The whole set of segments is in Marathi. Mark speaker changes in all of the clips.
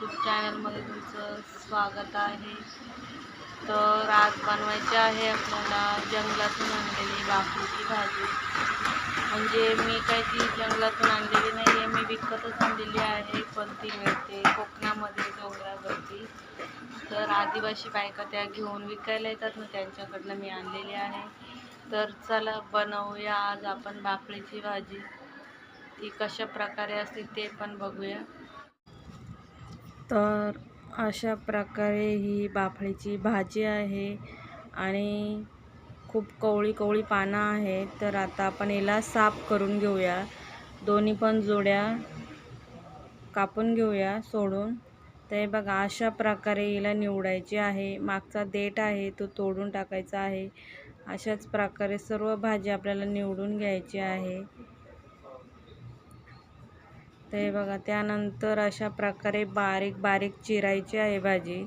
Speaker 1: यूट्यूब चॅनलमध्ये तुमचं स्वागत आहे. तर आज बनवायची आहे आपल्याला जंगलातून आणलेली बाकूची भाजी. म्हणजे मी काय ती जंगलातून आणलेली नाही आहे मी विकतच आणलेली आहे पण ती मिळते कोकणामध्ये डोंगरावरती. तर आदिवासी बायका त्या घेऊन विकायला येतात ना त्यांच्याकडनं मी आणलेली आहे. तर चला बनवूया आज आपण भाकरीची भाजी. ती कशा प्रकारे असते ते पण बघूया. तर अशा प्रकारे ही बाफळीची भाजी आहे आणि खूप कवळी कवळी पानं आहेत. तर आता आपण याला साफ करून घेऊया. दोन्ही पण जोड्या कापून घेऊया सोडून. तर बघा अशा प्रकारे हिला निवडायची आहे. मागचा देठ आहे तो तोडून टाकायचा आहे. अशाच प्रकारे सर्व भाजी आपल्याला निवडून घ्यायची आहे. तर हे बघा त्यानंतर अशा प्रकारे बारीक बारीक चिरायची आहे भाजी.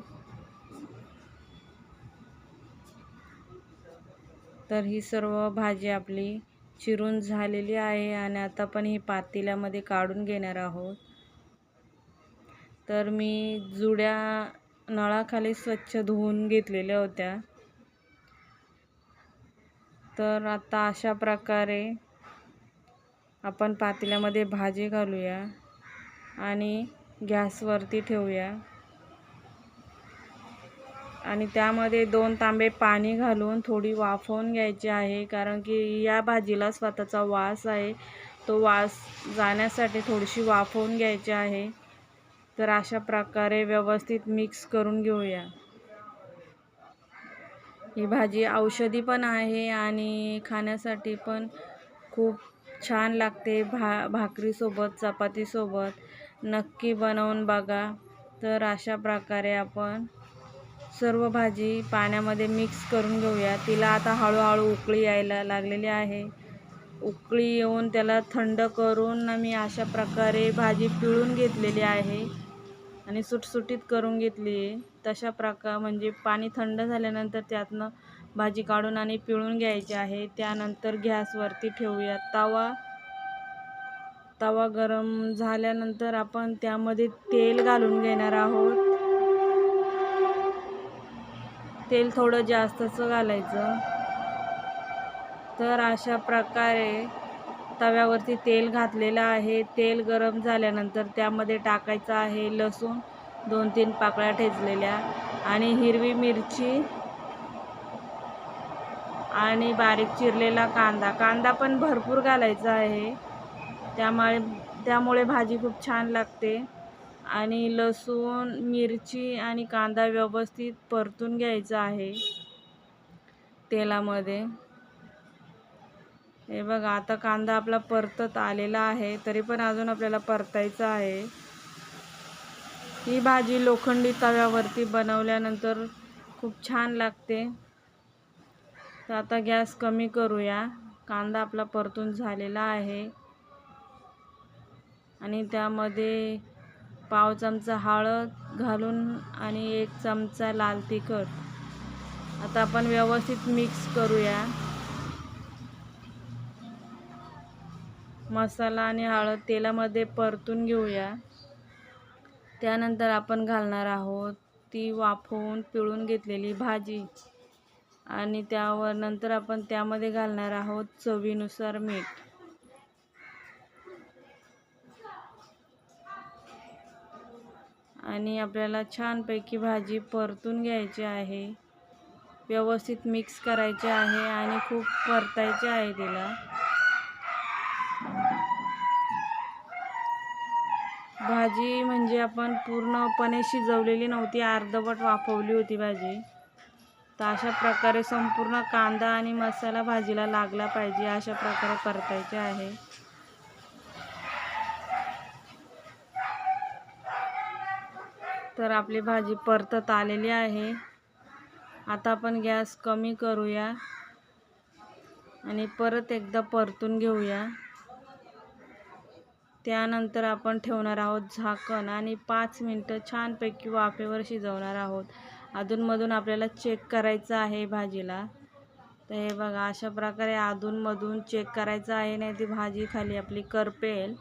Speaker 1: तर ही सर्व भाजी आपली चिरून झालेली आहे आणि आता पण ही पातेल्यामध्ये काढून घेणार आहोत. तर मी जुड्या नळाखाली स्वच्छ धुवून घेतलेल्या होत्या. तर आता अशा प्रकारे आपण पातेल्यामध्ये भाजी घालूया. आणि गॅसवरती ठेवूया. आणि त्यामध्ये दोन तांबे पाणी घालून थोडी वाफवून घ्यायची आहे कारण की या भाजीला स्वतःचा वास आहे. तो वास जाण्यासाठी थोडीशी वाफवून घ्यायची आहे. तर अशा प्रकारे व्यवस्थित मिक्स करून घेऊया. ही भाजी औषधी पण आहे आणि खाण्यासाठी पण खूप छान लागते भा भाकरीसोबत चपातीसोबत. नक्की बनवून बघा. तर अशा प्रकारे आपण सर्व भाजी पाण्यामध्ये मिक्स करून घेऊया. तिला आता हळूहळू उकळी यायला लागलेली आहे. उकळी येऊन त्याला थंड करून मी अशा प्रकारे भाजी पिळून घेतलेली आहे. आणि सुटसुटीत करून घेतली आहे तशा प्रकार म्हणजे पाणी थंड झाल्यानंतर त्यातनं भाजी काढून आणि पिळून घ्यायची आहे. त्यानंतर गॅसवरती ठेवूया. तवा तवा गरम झाल्यानंतर आपण त्यामध्ये तेल घालून घेणार आहोत. तेल थोडं जास्तच घालायचं. तर अशा प्रकारे तव्यावरती तेल घातलेलं आहे. तेल गरम झाल्यानंतर त्यामध्ये टाकायचं आहे लसूण. दोन तीन पाकळ्या ठेचलेल्या आणि हिरवी मिरची आणि बारीक चिरलेला कांदा. कांदा पण भरपूर घालायचा आहे. त्यामुळे त्यामुळे भाजी खूप छान लागते. आणि लसूण मिरची आणि कांदा व्यवस्थित परतून घ्यायचा आहे तेलामध्ये. हे बघा आता कांदा आपला परतत आलेला आहे तरी पण अजून आपल्याला परतायचं आहे. ही भाजी लोखंडी तव्यावरती बनवल्यानंतर खूप छान लागते. तर आता गॅस कमी करूया. कांदा आपला परतून झालेला आहे. आणि त्यामध्ये पाव चमचा हळद घालून आणि एक चमचा लाल तिखट. आता आपण व्यवस्थित मिक्स करूया. मसाला आणि हळद तेलामध्ये परतून घेऊया. त्यानंतर आपण घालणार आहोत ती वाफवून पिळून घेतलेली भाजी. आणि त्यावर नंतर आपण त्यामध्ये घालणार आहोत चवीनुसार मीठ. आणि आपल्याला छानपैकी भाजी परतून घ्यायची आहे. व्यवस्थित मिक्स करायचे आहे आणि खूप परतायचे आहे तिला. भाजी म्हणजे आपण पूर्णपणे शिजवलेली नव्हती अर्धवट वाफवली होती भाजी. तर अशा प्रकारे संपूर्ण कांदा आणि मसाला भाजीला लागला पाहिजे अशा प्रकारे परतायचे आहे. तर आपली भाजी परतत आलेली आहे. आता आपण गॅस कमी करूया आणि परत एकदा परतून घेऊया. त्यानंतर आपण ठेवणार आहोत झाकण आणि पाच मिनटं छानपैकी वाफेवर शिजवणार आहोत. अधूनमधून आपल्याला चेक करायचं आहे भाजीला. तर हे बघा अशा प्रकारे अधूनमधून चेक करायचं आहे नाही ती भाजी खाली आपली करपेल.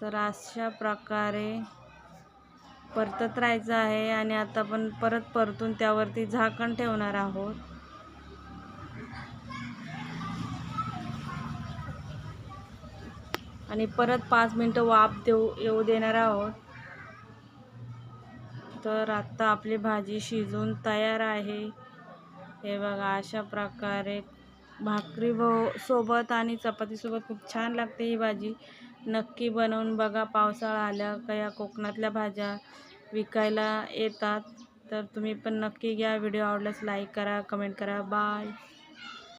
Speaker 1: तर अशा प्रकारे परतत राहायचं आहे आणि आता आपण परत परतून त्यावरती झाकण ठेवणार आहोत. आणि परत पाच मिनटं वाफ देऊ येऊ देणार आहोत. तर आत्ता आपली भाजी शिजून तयार आहे. हे बघा अशा प्रकारे भाकरी व सोबत आणि चपातीसोबत खूप छान लागते ही भाजी. नक्की बनवून बघा पावसाळा आल्या का या कोकणातल्या भाज्या विकायला येतात. तर तुम्ही पण नक्की घ्या व्हिडिओ आवडल्यास लाईक करा कमेंट करा. बाय